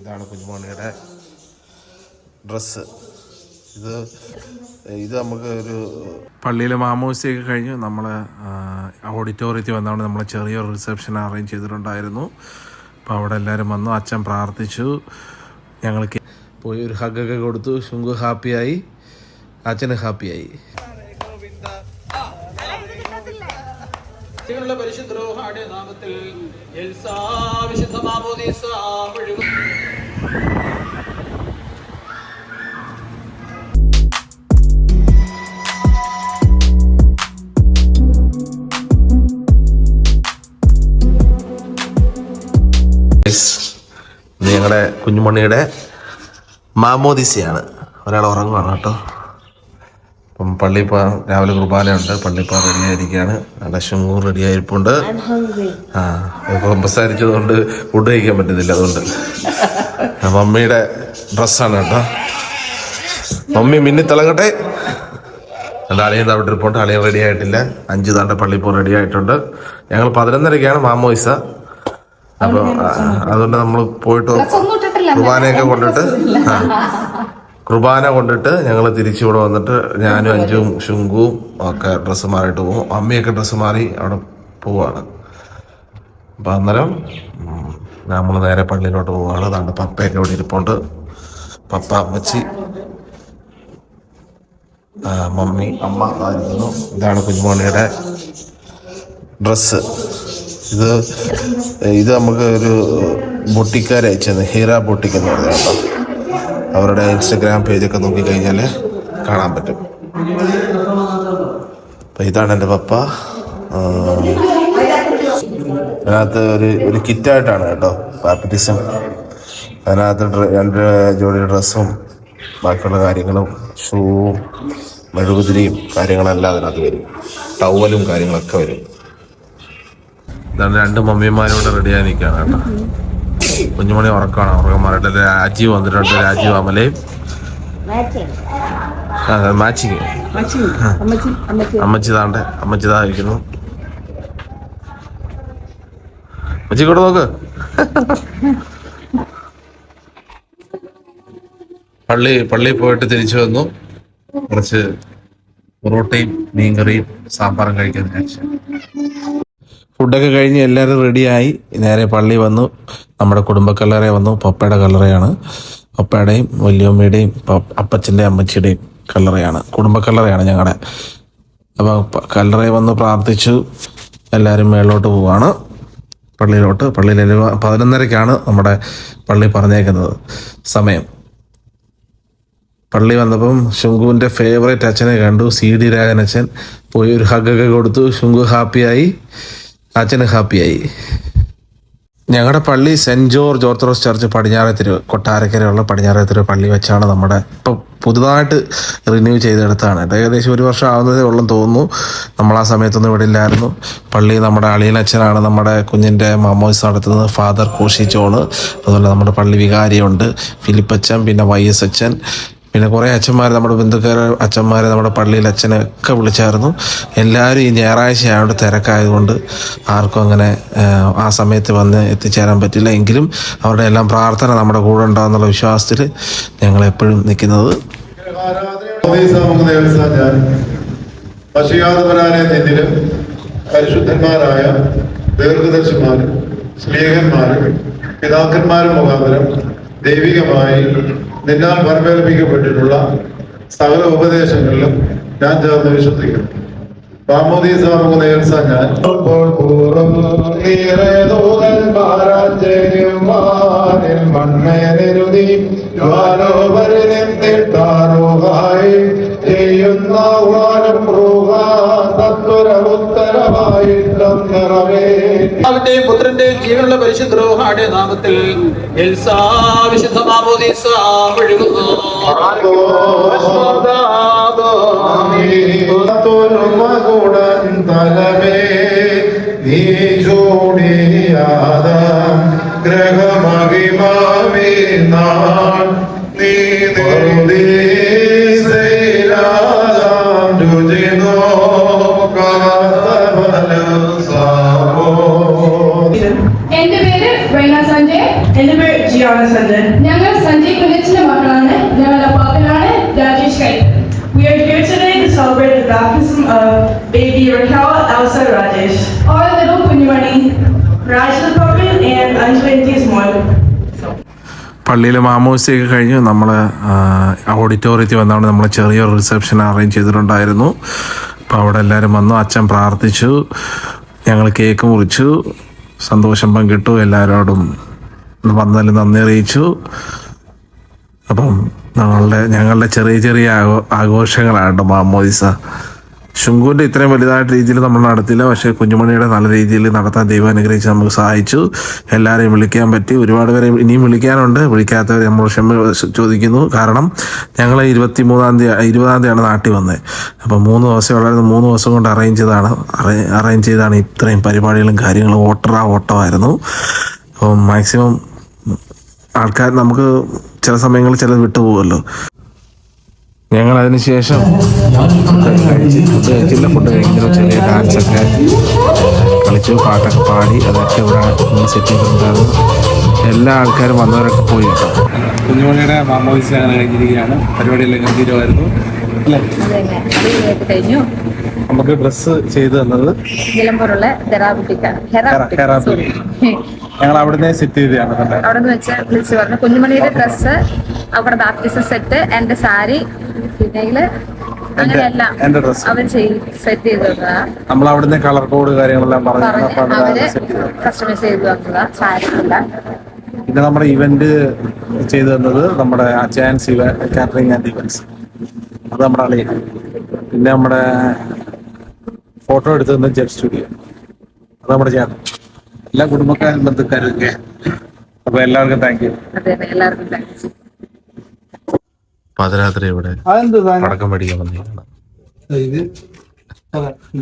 ഇതാണ് കുഞ്ഞുമോണിയുടെ ഡ്രസ്സ്. ഇത് ഇത് നമുക്ക് ഒരു പള്ളിയിലെ മാമോസിയൊക്കെ കഴിഞ്ഞ്. നമ്മൾ ഓഡിറ്റോറിയത്തിൽ വന്നതുകൊണ്ട് നമ്മൾ ചെറിയൊരു റിസപ്ഷൻ അറേഞ്ച് ചെയ്തിട്ടുണ്ടായിരുന്നു. അപ്പോൾ അവിടെ എല്ലാവരും വന്നു അച്ഛൻ പ്രാർത്ഥിച്ചു. ഞങ്ങൾക്ക് പോയി ഒരു ഹഗ്ഗൊക്കെ കൊടുത്തു. ശുങ്കു ഹാപ്പിയായി അച്ഛന് ഹാപ്പിയായി ശക്തിയുള്ള പരിശുദ്ധരോഹാടെ നാമത്തിൽ എൽസാ വിശുദ്ധ മാമോദീസ ഒഴുകും ഞങ്ങളുടെ കുഞ്ഞുമണിയുടെ മാമോദിസയാണ്. ഒരാൾ ഉറങ്ങുവാണ് കേട്ടോ. അപ്പം പള്ളി രാവിലെ കുർബാനയുണ്ട്. പള്ളി റെഡിയായിരിക്കുകയാണ്. നല്ല ശുങ്കൂർ റെഡി ആയിരിപ്പുണ്ട് ആ ഇപ്പോൾ സംസാരിച്ചതുകൊണ്ട് ഫുഡ് കഴിക്കാൻ പറ്റുന്നില്ല അതുകൊണ്ട്. മമ്മിയുടെ ഡ്രസ്സാണ് കേട്ടോ. മമ്മി മിന്നി തിളങ്ങട്ടെ. എന്റെ അളിയൻ അവിടെ ഇരിപ്പുണ്ട്. അളിയൻ റെഡി ആയിട്ടില്ല. അഞ്ച് താണ്ട പള്ളിപ്പോ റെഡി ആയിട്ടുണ്ട്. ഞങ്ങൾ പതിനൊന്നരക്കാണ് മാമോയിസ. അപ്പോൾ അതുകൊണ്ട് നമ്മൾ പോയിട്ട് കുർബാനയൊക്കെ കൊണ്ടിട്ട് ആ. കുർബാന കൊണ്ടിട്ട് ഞങ്ങൾ തിരിച്ചു ഇവിടെ വന്നിട്ട് ഞാനും അഞ്ചും ശുങ്കുവും ഒക്കെ ഡ്രസ്സ് മാറിയിട്ട് പോകും. അമ്മയൊക്കെ ഡ്രസ്സ് മാറി അവിടെ പോവാണ്. അപ്പം അന്നേരം നമ്മൾ നേരെ പള്ളിയിലോട്ട് പോവാണ്. അതാണ് പപ്പയൊക്കെ ഇവിടെ ഇരിപ്പുണ്ട്. പപ്പ അമ്മച്ചി മമ്മി അമ്മ ആയിരുന്നു ഇതാണ് കുഞ്ഞുമോണിയുടെ ഡ്രസ്സ് ഇത് ഇത് നമുക്ക് ഒരു ബൊട്ടിക്കാരെ അയച്ചത്. ഹീറ ബൊട്ടിക് എന്ന് പറഞ്ഞ കേട്ടോ. അവരുടെ ഇൻസ്റ്റഗ്രാം പേജൊക്കെ നോക്കിക്കഴിഞ്ഞാൽ കാണാൻ പറ്റും. അപ്പം ഇതാണ് എന്റെ പപ്പ. അതിനകത്ത് ഒരു ഒരു കിറ്റായിട്ടാണ് കേട്ടോ ബാപ്റ്റിസം അതിനകത്ത് രണ്ട് ജോഡി ഡ്രസ്സും ബാക്കിയുള്ള കാര്യങ്ങളും ഷൂവും മെഴുകുതിരിയും കാര്യങ്ങളെല്ലാം അതിനകത്ത് വരും. ടവലും കാര്യങ്ങളൊക്കെ വരും. ഇതാണ് രണ്ട് മമ്മിമാരും റെഡിയായി നിൽക്കുകയാണ് കേട്ടോ. കുഞ്ഞുമണി ഉറക്കമാണ്. ഉറക്കം മാറിയിട്ട് രാജീവ് വന്നിട്ടുണ്ട്. രാജീവ് അമലയും മാച്ചിങ്. അമ്മച്ചി താണ്ട്. അമ്മച്ചി താ ഇരിക്കുന്നു. അമ്മച്ചി കൂടെ നോക്ക്. പള്ളി പള്ളി പോയിട്ട് തിരിച്ചു വന്നു. കുറച്ച് പൊറോട്ടയും മീൻകറിയും സാമ്പാറും കഴിക്കാൻ ഫുഡൊക്കെ കഴിഞ്ഞ് എല്ലാവരും റെഡിയായി നേരെ പള്ളി വന്നു. നമ്മുടെ കുടുംബ കല്ലറ വന്നു. പപ്പയുടെ കല്ലറയാണ്. പപ്പയുടെയും വല്യമ്മയുടെയും അപ്പച്ചന്റെ അമ്മച്ചിയുടെയും കല്ലറയാണ്. കുടുംബ കല്ലറയാണ് ഞങ്ങളുടെ അപ്പോൾ കല്ലറയിൽ വന്ന് പ്രാർത്ഥിച്ചു. എല്ലാവരും മേളിലോട്ട് പോവാണ്. പള്ളിയിലോട്ട് പള്ളിയിൽ ഒരു പതിനൊന്നരക്കാണ് നമ്മുടെ പള്ളി പറഞ്ഞേക്കുന്നത്. സമയം. പള്ളി വന്നപ്പം ശുങ്കുവിന്റെ ഫേവറേറ്റ് അച്ഛനെ കണ്ടു. സി ഡി രാഗൻ അച്ഛൻ പോയി ഒരു ഹഗ്ഗൊക്കെ കൊടുത്തു. ശുങ്കു ഹാപ്പിയായി അച്ഛന് ഹാപ്പിയായി. ഞങ്ങളുടെ പള്ളി സെന്റ് ജോർജ് ഓർത്തഡോക്സ് ചർച്ച് പടിഞ്ഞാറേത്തിരു കൊട്ടാരക്കരയുള്ള പടിഞ്ഞാറേത്തിരു പള്ളി വെച്ചാണ് നമ്മുടെ ഇപ്പം പുതുതായിട്ട് റിന്യൂ ചെയ്തെടുത്താണ് ഏകദേശം ഒരു വർഷം ആവുന്നതേ ഉള്ളെന്ന് തോന്നുന്നു. നമ്മൾ ആ സമയത്തൊന്നും ഇവിടെ ഇല്ലായിരുന്നു. പള്ളി നമ്മുടെ അളിയനച്ഛനാണ് നമ്മുടെ കുഞ്ഞിന്റെ മാമോയിസ് നടത്തുന്നത് ഫാദർ കോശി ജോണ്. അതുപോലെ നമ്മുടെ പള്ളി വികാരിയുണ്ട് ഫിലിപ്പച്ചൻ പിന്നെ വൈ എസ് അച്ഛൻ. പിന്നെ കുറേ അച്ഛന്മാർ നമ്മുടെ ബന്ധുക്കാർ അച്ഛന്മാർ നമ്മുടെ പള്ളിയിൽ അച്ഛനൊക്കെ വിളിച്ചായിരുന്നു. എല്ലാവരും ഈ ഞായറാഴ്ച ആയതുകൊണ്ട് തിരക്കായതുകൊണ്ട് ആർക്കും അങ്ങനെ ആ, സമയത്ത് വന്ന് എത്തിച്ചേരാൻ പറ്റില്ല. എങ്കിലും അവരുടെ എല്ലാം പ്രാർത്ഥന നമ്മുടെ കൂടെ ഉണ്ടാകുന്നുള്ള വിശ്വാസത്തിൽ ഞങ്ങൾ എപ്പോഴും നിൽക്കുന്നത്. പരിശുദ്ധന്മാരായ ദീർഘദർശിമാരും സ്നേഹന്മാരും പിതാക്കന്മാരും മുഖാന്തരം ദൈവികമായി നിന്നാൽ പരമേൽപ്പിക്കപ്പെട്ടിട്ടുള്ള സകല ഉപദേശങ്ങളിലും ഞാൻ ചേർന്ന് വിശ്വസിക്കുന്നു. പാമോദീസ നമുക്ക് ദേവസ്ഥാൻ ഞാൻ മൺമേനിരുതി ജ്വാലോപരിനിന്നിട്ടാറുഹായി ചെയ്യുന്ന വാനം ഉത്തരവായിട്ടും നിറവേ. പിതാവിന്റെയും പുത്രന്റെയും ജീവനുള്ള പരിശുദ്ധരോഹാടെ നാമത്തിൽ തലമേ നീ നാൾ baptism of baby Raquel Elsa Rajesh, Or little Kunjumani Raj Papan and Anjali Moy. പള്ളിയിൽ മാമോസിയൊക്കെ കഴിഞ്ഞ് നമ്മൾ ഓഡിറ്റോറിയത്തിൽ വന്നാണ് നമ്മൾ ചെറിയൊരു റിസപ്ഷൻ അറേഞ്ച് ചെയ്തിട്ടുണ്ടായിരുന്നു. അപ്പോൾ അവിടെ എല്ലാവരും വന്നു അച്ഛൻ പ്രാർത്ഥിച്ചു ഞങ്ങൾ കേക്ക് മുറിച്ചു സന്തോഷം പങ്കിട്ടു എല്ലാവരോടും വന്നതിൽ നന്ദി അറിയിച്ചു. അപ്പം നമ്മളുടെ ഞങ്ങളുടെ ചെറിയ ചെറിയ ആഘോ ആഘോഷങ്ങളാണ് മാമോദിസ. ശുങ്കുവിന്റെ ഇത്രയും വലുതായിട്ട് രീതിയിൽ നമ്മൾ നടത്തില്ല. പക്ഷേ കുഞ്ഞുമണിയുടെ നല്ല രീതിയിൽ നടത്താൻ ദൈവം അനുഗ്രഹിച്ച് നമുക്ക് സഹായിച്ചു. എല്ലാവരെയും വിളിക്കാൻ പറ്റി. ഒരുപാട് പേരെ ഇനിയും വിളിക്കാനുണ്ട്. വിളിക്കാത്തവരെ നമ്മൾ ക്ഷമ ചോദിക്കുന്നു. കാരണം ഞങ്ങൾ ഇരുപത്തി മൂന്നാം തീയതി ഇരുപതാം തീയതിയാണ് നാട്ടിൽ വന്നത്. അപ്പം മൂന്ന് ദിവസം വളരെ മൂന്ന് ദിവസം കൊണ്ട് അറേഞ്ച് ചെയ്താണ്. അറേഞ്ച് ചെയ്താണ് ഇത്രയും പരിപാടികളും കാര്യങ്ങളും. ഓട്ടറാ ഓട്ടമായിരുന്നു. അപ്പം മാക്സിമം ആൾക്കാർ നമുക്ക് ചില സമയങ്ങളിൽ ചിലത് വിട്ടുപോകുമല്ലോ. ഞങ്ങൾ അതിനുശേഷം ഫുഡ് കഴിച്ച് ഫുഡ് കഴിച്ചില്ല ഫുഡ് കഴിക്കുന്നതിന് ചെറിയ ഡാൻസൊക്കെ കളിച്ചു പാട്ടൊക്കെ പാടി അതൊക്കെ ഇവിടെ നമ്മൾ സെറ്റ് ചെയ്തിട്ടുണ്ടായിരുന്നു എല്ലാ ആൾക്കാരും വന്നവരൊക്കെ പോയി. കുഞ്ഞുമണിയുടെ മാമോദിസ് അങ്ങനെ കഴിഞ്ഞിരിക്കുകയാണ്. പരിപാടിയെല്ലാം ഗംഭീരമായിരുന്നു. അല്ലേ? കഴിഞ്ഞു നമുക്ക് ഡ്രസ്സ് ചെയ്തു തന്നത് നിലമ്പൂരുള്ള ഹെറാബിറ്റി. ഞങ്ങൾ അവിടുന്ന് സെറ്റ് ചെയ്തതാണ് തന്നെ അവിടെ നിന്ന് വെച്ച് വിളിച്ചു പറഞ്ഞു. കുഞ്ഞുമണിയുടെ ഡ്രസ്സ് അവിടെ ബാപ്റ്റിസം സെറ്റ് എന്റെ സാരി പിന്നെ അങ്ങനെയെല്ലാം അവർ സെറ്റ് ചെയ്ത് നമ്മൾ അവിടുന്ന് കളർ കോഡ് കാര്യങ്ങളെല്ലാം പറഞ്ഞു കസ്റ്റമൈസ് ചെയ്ത് തന്നതാ സാരി പിന്നെ നമ്മുടെ ഇവന്റ് ചെയ്തു തന്നത് നമ്മുടെ ചാൻസ് കാറ്ററിംഗ് ആൻഡ് ഇവന്റ്സ് അത് നമ്മുടെ അളിയൻ. പിന്നെ നമ്മുടെ ഫോട്ടോ എടുത്തു ജെബ് ജെഫ് സ്റ്റുഡിയോ. അത് നമ്മുടെ ചേട്ടൻ. എല്ലാ കുടുംബക്കാരും ബന്ധുക്കാരും ഒക്കെ അപ്പൊ എല്ലാവർക്കും താങ്ക് യു പാതിരാത്രി ഇവിടെ പടക്കം പഠിക്കാൻ വന്നിരിക്കണം ഇത്?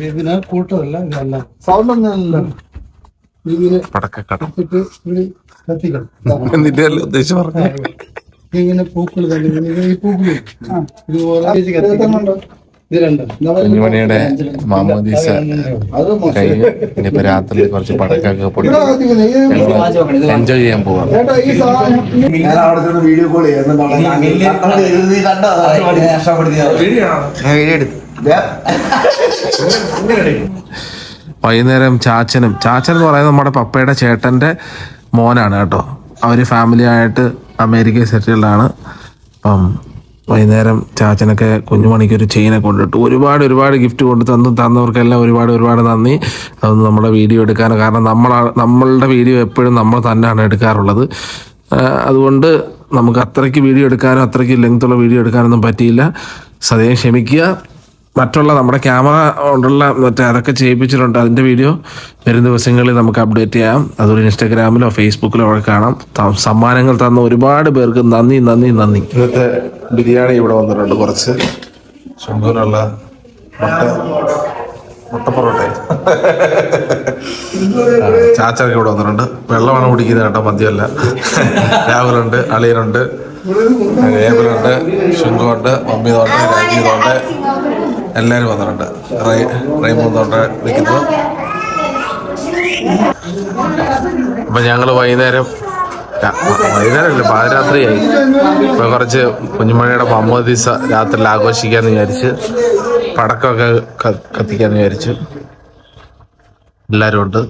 ഇതിന് ഇതല്ല സൗണ്ട് ഇതിന് ഇവിടെ കത്തിക്കണം. ഉദ്ദേശിച്ച് പറഞ്ഞു ഇങ്ങനെ പൂക്കൾ തന്നെ ഈ പൂക്കൾ. ഇതുപോലെ കുഞ്ഞുമണിയുടെ മാമോദീസ കഴിഞ്ഞ് ഇനിയിപ്പോ രാത്രി കുറച്ച് പടക്കൊക്കെ പൊടി എൻജോയ് ചെയ്യാൻ പോവാം. വീഡിയോ കോൾ വൈകുന്നേരം ചാച്ചനും ചാച്ചൻ എന്ന് പറയുന്നത് നമ്മുടെ പപ്പയുടെ ചേട്ടന്റെ മോനാണ് കേട്ടോ. അവർ ഫാമിലി ആയിട്ട് അമേരിക്കയിൽ സെറ്റിൽഡാണ് അപ്പം വൈകുന്നേരം ചാച്ചനൊക്കെ കുഞ്ഞുമണിക്ക് ഒരു ചെയിനൊക്കെ കൊണ്ടിട്ടു. ഒരുപാട് ഒരുപാട് ഗിഫ്റ്റ് കൊണ്ട് തന്നു തന്നവർക്കെല്ലാം ഒരുപാട് ഒരുപാട് നന്ദി. അതൊന്ന് നമ്മുടെ വീഡിയോ എടുക്കാൻ. കാരണം നമ്മളാണ് നമ്മളുടെ വീഡിയോ എപ്പോഴും നമ്മൾ തന്നെയാണ് എടുക്കാറുള്ളത്. അതുകൊണ്ട് നമുക്ക് അത്രയ്ക്ക് വീഡിയോ എടുക്കാനോ അത്രയ്ക്ക് ലെങ്ത്തുള്ള വീഡിയോ എടുക്കാനൊന്നും പറ്റിയില്ല. സദയം ക്ഷമിക്കുക. മറ്റുള്ള നമ്മുടെ ക്യാമറ കൊണ്ടുള്ള മറ്റേ അതൊക്കെ ചെയ്യിപ്പിച്ചിട്ടുണ്ട് അതിന്റെ വീഡിയോ. വരും ദിവസങ്ങളിൽ നമുക്ക് അപ്ഡേറ്റ് ചെയ്യാം. അതുപോലെ ഇൻസ്റ്റാഗ്രാമിലോ ഫേസ്ബുക്കിലോ ഒക്കെ കാണാം. സമ്മാനങ്ങൾ തന്ന ഒരുപാട് പേർക്ക് നന്ദി നന്ദി നന്ദി. ഇന്നത്തെ ബിരിയാണി ഇവിടെ വന്നിട്ടുണ്ട് കുറച്ച്. ചുണ്ടൂരുള്ള മുട്ട. മുട്ട ചാച്ചൊക്കെ ഇവിടെ വന്നിട്ടുണ്ട്. വെള്ളമാണ് കുടിക്കുന്നത് കേട്ടോ മദ്യമല്ല. രാഹുലുണ്ട് അളിയനുണ്ട് ഏബലുണ്ട് ശുങ്കുണ്ട് മമ്മിതുണ്ട് രാജീവുണ്ട് എല്ലാവരും വന്നിട്ടുണ്ട്. റൈമൂന്നുണ്ട് വിളിക്കുന്നു അപ്പം ഞങ്ങൾ വൈകുന്നേരം വൈകുന്നേരമല്ല? പാതിരാത്രിയായി. ഇപ്പൊ കുറച്ച് കുഞ്ഞുമണിയുടെ ദിവസ രാത്രി ആഘോഷിക്കാന്ന് വിചാരിച്ച് പടക്കമൊക്കെ കത്തിക്കാന്ന് വിചാരിച്ചു എല്ലാരും ഉണ്ട്.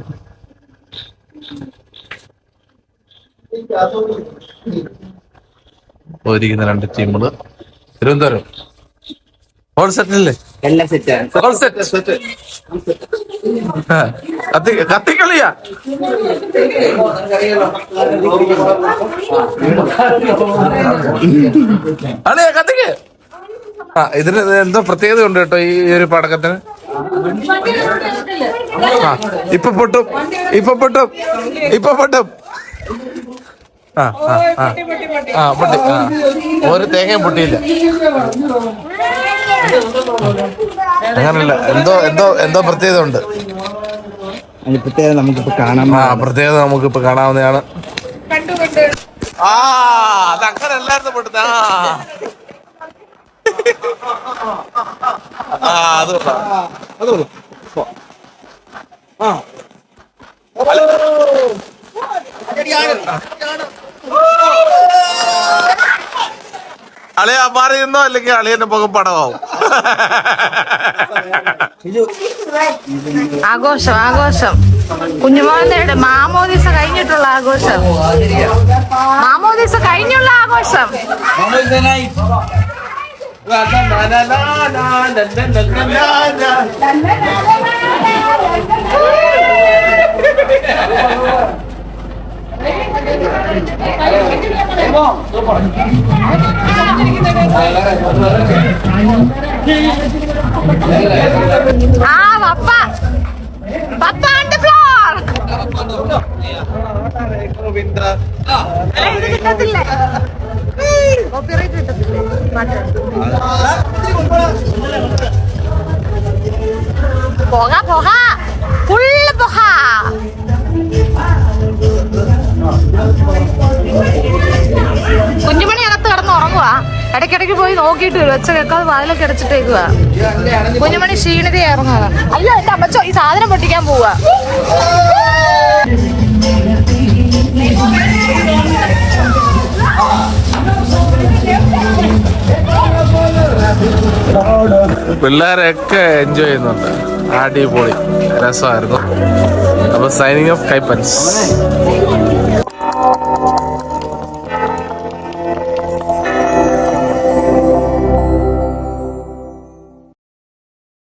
പോയിരിക്കുന്ന രണ്ട് ടീമുകൾ തിരുവനന്തപുരം. ഓൾ സെറ്റല്ലേ എല്ലാം സെറ്റ് ആ, കത്തി കത്തിക്കളിയാ അളിയാ കത്തിക്ക്. ആ ഇതിന് എന്തോ പ്രത്യേകത ഉണ്ട് കേട്ടോ ഈ ഒരു പടക്കത്തിന് ആ ഇപ്പൊ പൊട്ടും. ഇപ്പൊ പൊട്ടും. ഇപ്പൊ പൊട്ടും. ആ ആ ആ. ആ പൊട്ടി. ആ ഒരു തേങ്ങയും പൊട്ടിയില്ല. അങ്ങനല്ല എന്തോ എന്തോ എന്തോ പ്രത്യേകത ഉണ്ട് പ്രത്യേകത നമുക്കിപ്പോ ആ പ്രത്യേകത ഇപ്പൊ കാണാവുന്നതാണ്. ആ അത് അങ്ങനെ എല്ലാരും പെടുന്ന ആ അത് കൊള്ളാം. അത് കൊള്ളാം. ആ. അളിയ മാറിയിരുന്നോ അല്ലെങ്കിൽ അളിയന്റെ പുക പടമാവും ആഘോഷം ആഘോഷം. കുഞ്ഞുമോഹന്റെ മാമോദിസ കഴിഞ്ഞിട്ടുള്ള ആഘോഷം. മാമോദിസ കഴിഞ്ഞുള്ള ആഘോഷം. ആ പപ്പ the floor. ഇത് കിട്ടത്തില്ലേ? Copyright കിട്ടത്തില്ലേ? പാട്ട്. പുക പുക ഫുള്ള് പുക കുഞ്ഞുമണി അകത്ത് കിടന്ന് ഉറങ്ങുക ഇടയ്ക്കിടയ്ക്ക് പോയി നോക്കിയിട്ട് വരും. ഒച്ച കേൾക്കാതെ വാതിലൊക്കെ അടച്ചിട്ടേക്കുക കുഞ്ഞുമണി ക്ഷീണിത ഇറങ്ങുക അയ്യോ എന്റെ അമ്മച്ചോ ഈ സാധനം പൊട്ടിക്കാൻ പോവുക പിള്ളേരൊക്കെ എൻജോയ് ചെയ്യുന്നുണ്ട്. അടിപൊളി. രസമായിരുന്നു. signing off. Kaipans.